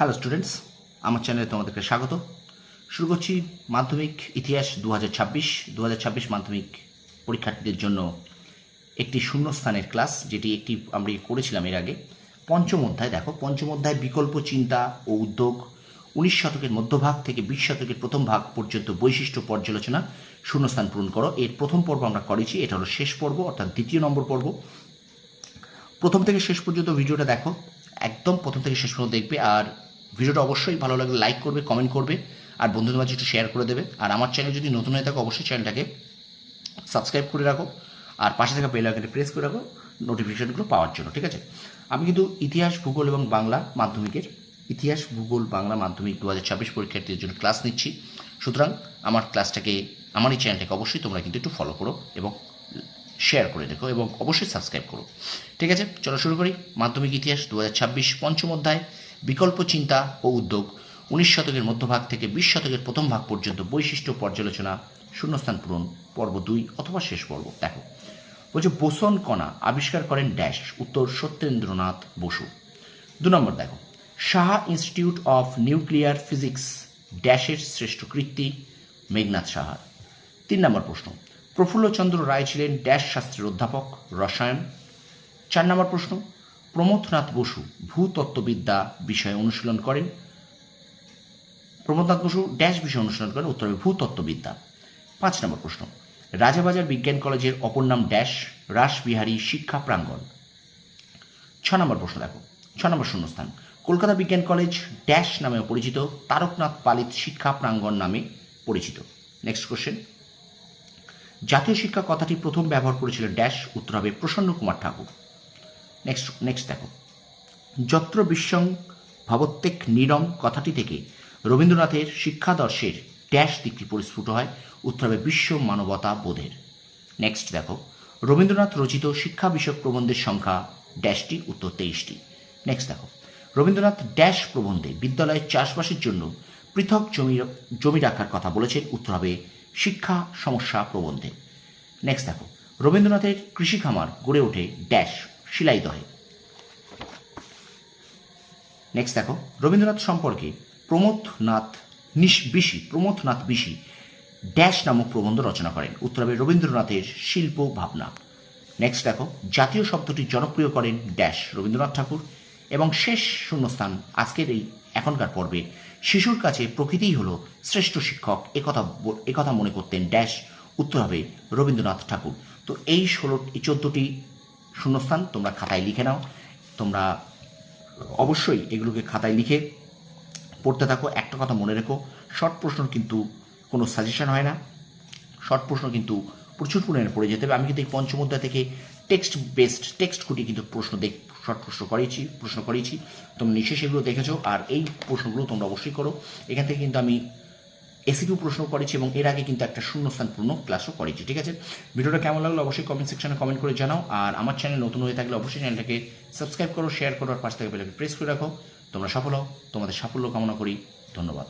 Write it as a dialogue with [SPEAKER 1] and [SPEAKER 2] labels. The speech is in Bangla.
[SPEAKER 1] হ্যালো স্টুডেন্টস আমার চ্যানেলে তোমাদেরকে স্বাগত। শুরু করছি মাধ্যমিক ইতিহাস দু হাজার ছাব্বিশ ছাব্বিশ মাধ্যমিক পরীক্ষার্থীদের জন্য একটি শূন্যস্থানের ক্লাস যেটি একটি আমরা করেছিলাম এর আগে। পঞ্চম অধ্যায়, দেখো, পঞ্চম অধ্যায়, বিকল্প চিন্তা ও উদ্যোগ। উনিশ শতকের মধ্যভাগ থেকে বিশ শতকের প্রথম ভাগ পর্যন্ত বৈশিষ্ট্য পর্যালোচনা শূন্যস্থান পূরণ করো। এর প্রথম পর্ব আমরা করেছি, এটা হলো শেষ পর্ব, অর্থাৎ দ্বিতীয় নম্বর পর্ব। প্রথম থেকে শেষ পর্যন্ত ভিডিওটা দেখো, একদম প্রথম থেকে শেষ পর্যন্ত দেখবে, আর ভিডিওটা অবশ্যই ভালো লাগলে লাইক করবে কমেন্ট করবে, আর বন্ধুদের মাঝে একটু শেয়ার করে দেবে। আর আমার চ্যানেল যদি নতুন হয়ে থাকে, অবশ্যই চ্যানেলটাকে সাবস্ক্রাইব করে রাখো, আর পাশে থাকা বেল আইকনে প্রেস করে রাখো নোটিফিকেশনগুলো পাওয়ার জন্য, ঠিক আছে? আমি কিন্তু ইতিহাস, ভূগোল এবং বাংলা মাধ্যমিকের, ইতিহাস, ভূগোল, বাংলা মাধ্যমিক দু হাজার ছাব্বিশ পরীক্ষার্থীদের জন্য ক্লাস নিচ্ছি। সুতরাং আমার ক্লাসটাকে আমার এই চ্যানেলটাকে অবশ্যই তোমরা কিন্তু একটু ফলো করো এবং শেয়ার করে দেখো এবং অবশ্যই সাবস্ক্রাইব করো। ঠিক আছে? চলো শুরু করি। মাধ্যমিক ইতিহাস দু হাজার ছাব্বিশ পঞ্চম অধ্যায়। বিকল্প চিন্তা ও উদ্যোগ, উনিশ শতকের মধ্যভাগ থেকে বিশ শতকের প্রথম ভাগ পর্যন্ত বৈশিষ্ট্য পর্যালোচনা, শূন্যস্থান পূরণ, পর্ব দুই অথবা শেষ পর্ব। দেখো বলছে বোসন কণা আবিষ্কার করেন ড্যাশ, উত্তর সত্যেন্দ্রনাথ বসু। দু নম্বর দেখো, Saha institute of nuclear physics, ড্যাশের শ্রেষ্ঠ কৃত্তি মেঘনাথ সাহার তিন নম্বর প্রশ্ন, প্রফুল্লচন্দ্র রায় ছিলেন ড্যাশ শাস্ত্রের অধ্যাপক, রসায়ন। চার নম্বর প্রশ্ন প্রমথনাথ বসু ভূতত্ত্ববিদ্যা বিষয়ে অনুশীলন করেন। প্রমথনাথ বসু ড্যাশ বিষয়ে অনুশীলন করেন, উত্তর হবে ভূতত্ত্ববিদ্যা। পাঁচ নম্বর প্রশ্ন। রাজাবাজার বিজ্ঞান কলেজের অপর নাম ড্যাশ রাসবিহারী শিক্ষা প্রাঙ্গণ। ছ নম্বর প্রশ্ন দেখো। ছ নম্বর শূন্যস্থান। কলকাতা বিজ্ঞান কলেজ ড্যাশ নামেও পরিচিত, তারকনাথ পালিত শিক্ষা প্রাঙ্গণ নামে পরিচিত। নেক্সট কোশ্চেন জাতীয় শিক্ষা কথাটি প্রথম ব্যবহার করেছিলেন ড্যাশ, উত্তর হবে প্রসন্ন কুমার ঠাকুর। নেক্সট নেক্সট দেখো। যত্র বিশ্বং ভবত্তেক নীরম কথাটি থেকে রবীন্দ্রনাথের শিক্ষাদর্শের ড্যাশ দিকটি পরিস্ফুট হয়, উত্তর হবে বিশ্ব মানবতা বোধের। নেক্সট দেখো, রবীন্দ্রনাথ রচিত শিক্ষা বিষয়ক প্রবন্ধের সংখ্যা ড্যাশটি, উত্তর তেইশটি। নেক্সট দেখো, রবীন্দ্রনাথ ড্যাশ প্রবন্ধে বিদ্যালয়ের চাষবাসের জন্য পৃথক জমি জমি রাখার কথা বলেছেন, উত্তর হবে শিক্ষা সমস্যা প্রবন্ধে। নেক্সট দেখো, রবীন্দ্রনাথের কৃষি খামার গড়ে ওঠে ড্যাশ। শিলাইদহে নেক্সট দেখো, রবীন্দ্রনাথ সম্পর্কে প্রমথনাথ নিশ বিশি, প্রমথনাথ বিশি ড্যাশ নামক প্রবন্ধ রচনা করেন। উত্তর হবে রবীন্দ্রনাথের শিল্প ভাবনা। নেক্সট দেখো, জাতীয় শব্দটি জনপ্রিয় করেন ড্যাশ রবীন্দ্রনাথ ঠাকুর এবং শেষ শূন্যস্থান আজকের এই এখনকার পর্বে শিশুর কাছে প্রকৃতিই হলো শ্রেষ্ঠ শিক্ষক। একথা একথা মনে করতেন ড্যাশ, উত্তর হবে রবীন্দ্রনাথ ঠাকুর। তো এই ষোলো চোদ্দোটি শূন্যস্থান, তোমরা খাতায় লিখে নাও। তোমরা অবশ্যই এগুলোকে খাতায় লিখে পড়তে থাকো। একটা কথা মনে রেখো, শর্ট প্রশ্ন কিন্তু কোনো সাজেশন হয় না। শর্ট প্রশ্ন কিন্তু প্রচুর পরিমাণে পড়ে যেতে হবে। আমি কিন্তু এই পঞ্চম থেকে টেক্সট বেসড টেক্সট খুঁটি কিন্তু প্রশ্ন দেখ, শর্ট প্রশ্ন করিয়েছি প্রশ্ন করেছি। তোমরা নিশ্চয়ই সেগুলো দেখেছ। আর এই প্রশ্নগুলো তোমরা অবশ্যই করো। এখান থেকে কিন্তু আমি এসিকিউ প্রশ্ন করেছি এবং এর আগে কিন্তু একটা শূন্যস্থান পূর্ণ ক্লাসও করেছি, ঠিক আছে? ভিডিওটা কেমন লাগল অবশ্যই কমেন্ট সেকশনে কমেন্ট করে জানাও, আর আমার চ্যানেল নতুন হয়ে থাকলে অবশ্যই চ্যানেলটাকে সাবস্ক্রাইব করো শেয়ার করো, আর পাশ থেকে বেলাকে প্রেস করে রাখো। তোমরা সফল হও, তোমাদের সাফল্য কামনা করি, ধন্যবাদ।